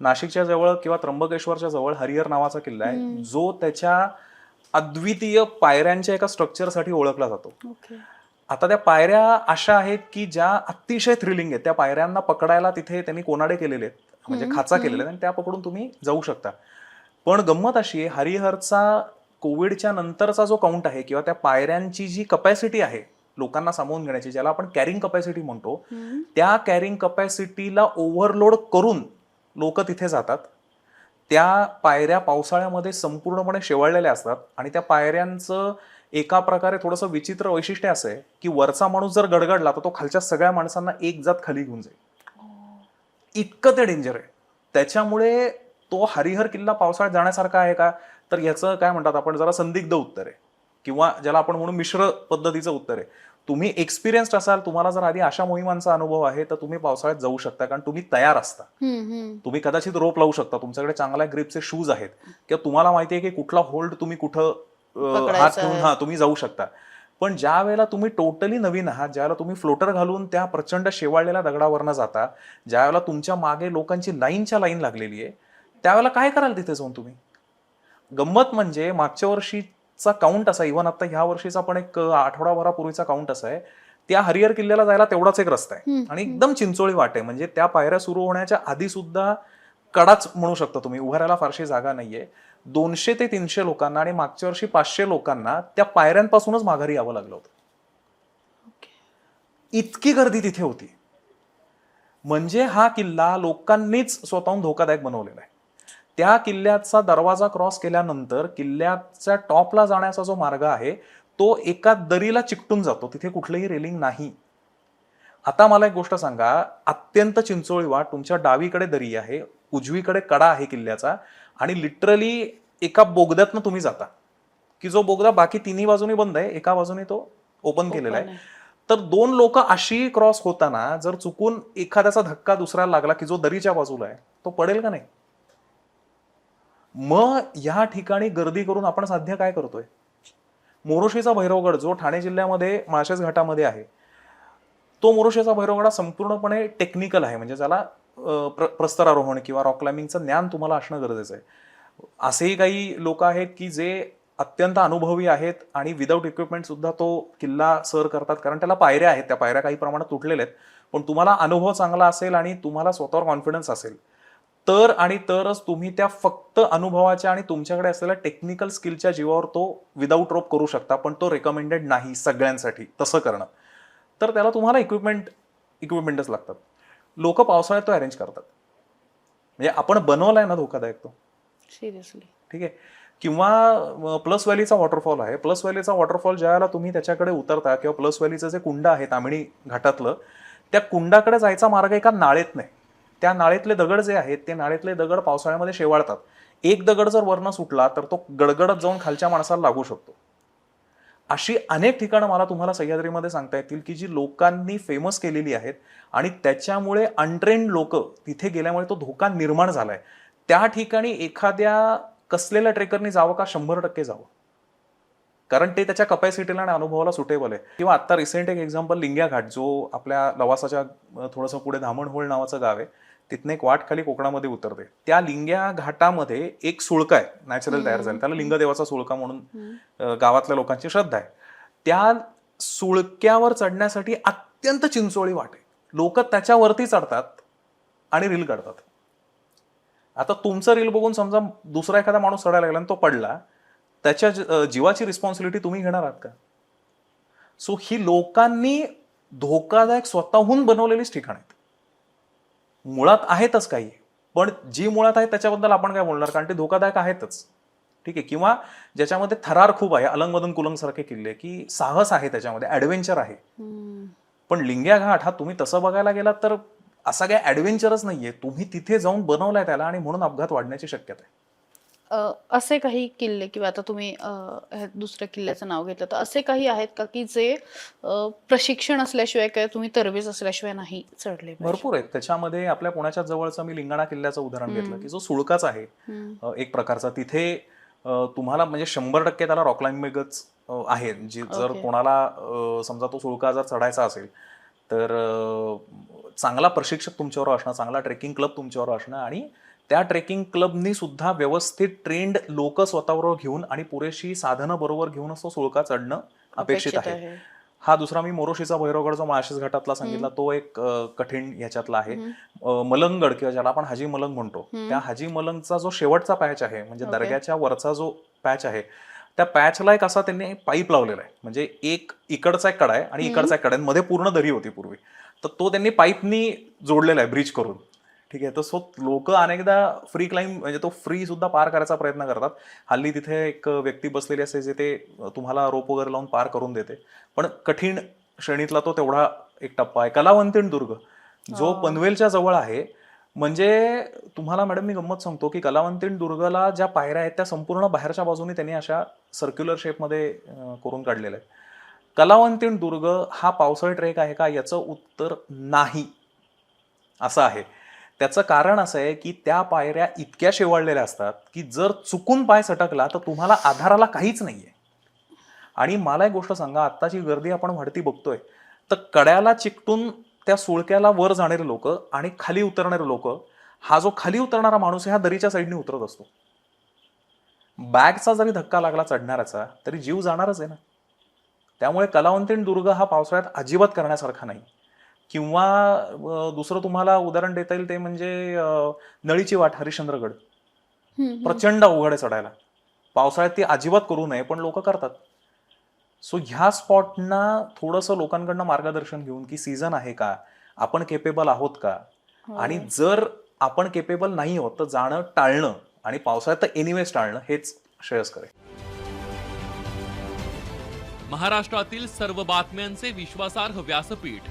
नाशिकच्या जवळ किंवा त्र्यंबकेश्वरच्या जवळ हरिहर नावाचा किल्ला आहे. जो त्याच्या अद्वितीय पायऱ्यांच्या एका स्ट्रक्चरसाठी ओळखला जातो. आता त्या पायऱ्या अशा आहेत की ज्या अतिशय थ्रिलिंग आहेत. त्या पायऱ्यांना पकडायला तिथे त्यांनी कोनाडे केलेले आहेत. म्हणजे खाचा केलेले आहेत आणि त्या पकडून तुम्ही जाऊ शकता. पण गंमत अशी आहे हरिहरचा कोविडच्या नंतरचा जो काउंट आहे किंवा त्या पायऱ्यांची जी कपॅसिटी आहे लोकांना सामावून घेण्याची ज्याला आपण कॅरिंग कपॅसिटी म्हणतो त्या कॅरिंग कपॅसिटीला ओव्हरलोड करून लोक तिथे जातात. त्या पायऱ्या पावसाळ्यामध्ये संपूर्णपणे शेवाळलेल्या असतात आणि त्या पायऱ्यांचं एका प्रकारे थोडंसं विचित्र वैशिष्ट्य असं आहे की वरचा माणूस जर गडगडला तर तो खालच्या सगळ्या माणसांना एक जात खाली घेऊन जाईल. इतकं ते डेंजर आहे. त्याच्यामुळे तो हरिहर किल्ला पावसाळ्यात जाण्यासारखा आहे का? तर याचं काय म्हणतात आपण जरा संदिग्ध उत्तर आहे. किंवा ज्याला आपण म्हणू मिश्र पद्धतीचं उत्तर आहे. तुम्ही एक्सपिरियन्स्ड असाल तुम्हाला जर आधी अशा मोहिमांचा अनुभव आहे तर तुम्ही पावसाळ्यात जाऊ शकता कारण तुम्ही तयार असता. तुम्ही कदाचित रोप लावू शकता तुमच्याकडे चांगल्या ग्रिपचे शूज आहेत. किंवा तुम्हाला माहिती आहे की कुठला होल्ड तुम्ही कुठं हात ठेवून आहे. हा तुम्ही जाऊ शकता. पण ज्या वेळेला तुम्ही टोटली नवीन आहात ज्यावेळेला तुम्ही फ्लोटर घालून त्या प्रचंड शेवाळलेल्या दगडावरनं जाता ज्यावेळेला तुमच्या मागे लोकांची लाईनच्या लाईन लागलेली आहे त्यावेळेला काय कराल तिथे जाऊन तुम्ही? गंमत म्हणजे मागच्या वर्षीचा काउंट असा इव्हन आता ह्या वर्षीचा पण एक आठवडाभरापूर्वीचा काउंट असा आहे. त्या हरिहर किल्ल्याला जायला तेवढाच एक रस्ता आहे. आणि एकदम चिंचोळी वाट आहे. म्हणजे त्या पायऱ्या सुरू होण्याच्या आधी सुद्धा कडाच म्हणू शकता तुम्ही. उभारायला फारशी जागा नाहीये. दोनशे ते तीनशे लोकांना आणि मागच्या वर्षी पाचशे लोकांना त्या पायऱ्यांपासूनच माघारी यावं लागलं होतं. इतकी गर्दी तिथे होती. म्हणजे हा किल्ला लोकांनीच स्वतःहून धोकादायक बनवलेला आहे. त्या किल्ल्याचा दरवाजा क्रॉस केल्यानंतर किल्ल्याच्या टॉपला जाण्याचा जो मार्ग आहे तो एका दरीला चिकटून जातो. तिथे कुठलंही रेलिंग नाही. आता मला एक गोष्ट सांगा. अत्यंत चिंचोळी वाट. तुमच्या डावीकडे दरी आहे. उजवीकडे कडा आहे किल्ल्याचा. आणि लिटरली एका बोगद्यातनं तुम्ही जाता. की जो बोगदा बाकी तिन्ही बाजूनी बंद आहे एका बाजूने तो ओपन केलेला आहे. तर दोन लोक अशी क्रॉस होताना जर चुकून एखाद्याचा धक्का दुसऱ्याला लागला की जो दरीच्या बाजूला आहे तो पडेल का नाही? मग या ठिकाणी गर्दी करून आपण सध्या काय करतोय? मोरोशीचा भैरवगड जो ठाणे जिल्ह्यामध्ये माळशेज घाटामध्ये आहे तो मोरोशीचा भैरवगड हा संपूर्णपणे टेक्निकल आहे. म्हणजे ज्याला प्र प्रस्तरारोहण किंवा रॉक क्लाइम्बिंगचं ज्ञान तुम्हाला असणं गरजेचं आहे. असेही काही लोक आहेत की जे अत्यंत अनुभवी आहेत आणि विदाऊट इक्विपमेंट सुद्धा तो किल्ला सर करतात. कारण त्याला पायऱ्या आहेत. त्या पायऱ्या काही प्रमाणात तुटलेल्या आहेत. पण तुम्हाला अनुभव चांगला असेल आणि तुम्हाला स्वतःवर कॉन्फिडन्स असेल. तर आणि तरच तुम्ही त्या फक्त अनुभवाच्या आणि तुमच्याकडे असलेल्या टेक्निकल स्किलच्या जीवावर तो विदाऊट रोप करू शकता पण तो रेकमेंडेड नाही सगळ्यांसाठी तसं करणं. तर त्याला तुम्हाला इक्विपमेंट इक्विपमेंटच लागतात. लोक पावसाळ्यात तो अरेंज करतात. म्हणजे आपण बनवलाय ना धोकादायक तो. सिरियसली ठीक आहे? किंवा प्लस व्हॅलीचा वॉटरफॉल आहे. प्लस व्हॅलीचा वॉटरफॉल ज्यावेळेला तुम्ही त्याच्याकडे उतरता किंवा प्लस व्हॅलीचं जे कुंड आहे तामिणी घाटातलं त्या कुंडाकडे जायचा मार्ग एका नाळेत नाही. त्या नाळेतले दगड जे आहेत ते नाळेतले दगड पावसाळ्यामध्ये शेवाळतात. एक दगड जर वरनं सुटला तर तो गडगडत जाऊन खालच्या माणसाला लागू शकतो. अशी अनेक ठिकाणं मला तुम्हाला सह्याद्रीमध्ये सांगता येतील की जी लोकांनी फेमस केलेली आहेत आणि त्याच्यामुळे अनट्रेंड लोक तिथे गेल्यामुळे तो धोका निर्माण झालाय. त्या ठिकाणी एखाद्या कसलेल्या ट्रेकरनी जावं का शंभर टक्के जावं? कारण ते त्याच्या कपॅसिटीला आणि अनुभवाला सुटेबल आहे. किंवा आता रिसेंट एक एक्झाम्पल लिंग्या घाट जो आपल्या लवासाच्या थोडंसं पुढे धामणहोळ नावाचं गाव आहे तिथनं एक वाट खाली कोकणामध्ये उतरते. त्या लिंग्या घाटामध्ये एक सुळका आहे नॅचरल तयार झाला त्याला लिंगदेवाचा सुळका म्हणून गावातल्या लोकांची श्रद्धा आहे. त्या सुळक्यावर चढण्यासाठी अत्यंत चिंचोळी वाट आहे. लोक त्याच्यावरती चढतात आणि रील काढतात. आता तुमचं रील बघून समजा दुसरा एखादा माणूस चढायला लागला आणि तो पडला त्याच्या जीवाची रिस्पॉन्सिबिलिटी तुम्ही घेणार आहात का? सो ही लोकांनी धोकादायक स्वतःहून बनवलेलीच ठिकाण आहेत. मुळात आहेतच काही पण जी मुळात आहेत त्याच्याबद्दल आपण काय बोलणार? कारण ते धोकादायक आहेतच. ठीक आहे? किंवा ज्याच्यामध्ये थरार खूप आहे अलंग मदन कुलंग सारखे किल्ले की साहस आहे त्याच्यामध्ये ऍडव्हेंचर आहे. पण लिंग्या घाट हा तुम्ही तसं बघायला गेलात तर असा काही ऍडव्हेंचरच नाहीये. तुम्ही तिथे जाऊन बनवलाय त्याला आणि म्हणून अपघात वाढण्याची शक्यता आहे. अ, असे काही किल्ले किंवा आता तुम्ही अ, दुसऱ्या किल्ल्याचं नाव घेतलं तर असे काही आहेत का की जे अ, प्रशिक्षण असल्याशिवाय किंवा तुम्ही तरबेज असल्याशिवाय नाही चढले पाहिजे? भरपूर आहेत त्याच्यामध्ये आपल्या पुण्याच्या जवळचं मी लिंगाणा किल्ल्याचं उदाहरण घेतलं की जो सुळकाच आहे हम्म. अ, एक प्रकारचा तिथे अ, तुम्हाला म्हणजे शंभर टक्के त्याला रॉक क्लाइम्बिंगच अ, आहे जी जर Okay. कोणाला अ, समजा तो सुळका जर चढायचा असेल तर अ, चांगला प्रशिक्षक तुमच्यावर असणं चांगला ट्रेकिंग क्लब तुमच्यावर असणं आणि त्या ट्रेकिंग क्लबनी सुद्धा व्यवस्थित ट्रेंड लोक स्वतःबरोबर घेऊन आणि पुरेशी साधनं बरोबर घेऊनच तो सुळका चढणं अपेक्षित आहे. हा दुसरा मी मोरोशीचा भैरवगड जो माळशेज घाटातला सांगितला तो एक कठीण ह्याच्यातला आहे. मलंगगड किंवा ज्याला आपण हाजी मलंग म्हणतो त्या हाजी मलंगचा जो शेवटचा पॅच आहे म्हणजे. दर्ग्याच्या वरचा जो पॅच आहे त्या पॅचला एक असा त्यांनी पाईप लावलेला आहे. म्हणजे एक इकडचा एक कडा आहे आणि इकडचा एक कडा आहे मध्ये पूर्ण दरी होती पूर्वी. तर तो त्यांनी पाईपनी जोडलेला आहे ब्रिज करून. ठीक आहे. तर सो लोक अनेकदा फ्री क्लाइम म्हणजे तो फ्री सुद्धा पार करायचा प्रयत्न करतात. हल्ली तिथे एक व्यक्ती बसलेली असते जे ते तुम्हाला रोप वगैरे लावून पार करून देते. पण कठीण श्रेणीतला तो तेवढा एक टप्पा आहे. कलावंतीण दुर्ग जो. पनवेलच्या जवळ आहे. म्हणजे तुम्हाला मॅडम मी गंमत सांगतो की कलावंतीण दुर्गला ज्या पायऱ्या आहेत त्या संपूर्ण बाहेरच्या बाजूने त्यांनी अशा सर्क्युलर शेपमध्ये करून काढलेल्या आहेत. कलावंतीण दुर्ग हा पावसाळी ट्रेक आहे का? याचं उत्तर नाही. असं आहे. त्याचं कारण असं आहे की त्या पायऱ्या इतक्या शेवाळलेल्या असतात की जर चुकून पाय सटकला तर तुम्हाला आधाराला काहीच नाही आहे आणि मला एक गोष्ट सांगा आत्ताची गर्दी आपण वाढती बघतोय तर कड्याला चिकटून त्या सुळक्याला वर जाणारे लोक आणि खाली उतरणारे लोक हा जो खाली उतरणारा माणूस आहे हा दरीच्या साईडने उतरत असतो. बॅगचा जरी धक्का लागला चढणाऱ्याचा तरी जीव जाणारच आहे ना. त्यामुळे कलावंतीण दुर्ग हा पावसाळ्यात अजिबात करण्यासारखा नाही. किंवा दुसरं तुम्हाला उदाहरण देता येईल ते म्हणजे नळीची वाट हरिश्चंद्रगड. प्रचंड अवघड आहे चढायला. पावसाळ्यात ती अजिबात करू नये पण लोक करतात. सो ह्या स्पॉटना थोडंसं लोकांकडनं मार्गदर्शन घेऊन की सीझन आहे का आपण केपेबल आहोत का? हो. आणि जर आपण केपेबल नाही आहोत तर जाणं टाळणं आणि पावसाळ्यात तर एनिवेज टाळणं हेच श्रेयस्कर आहे. महाराष्ट्रातील सर्व बातम्यांचे विश्वासार्ह व्यासपीठ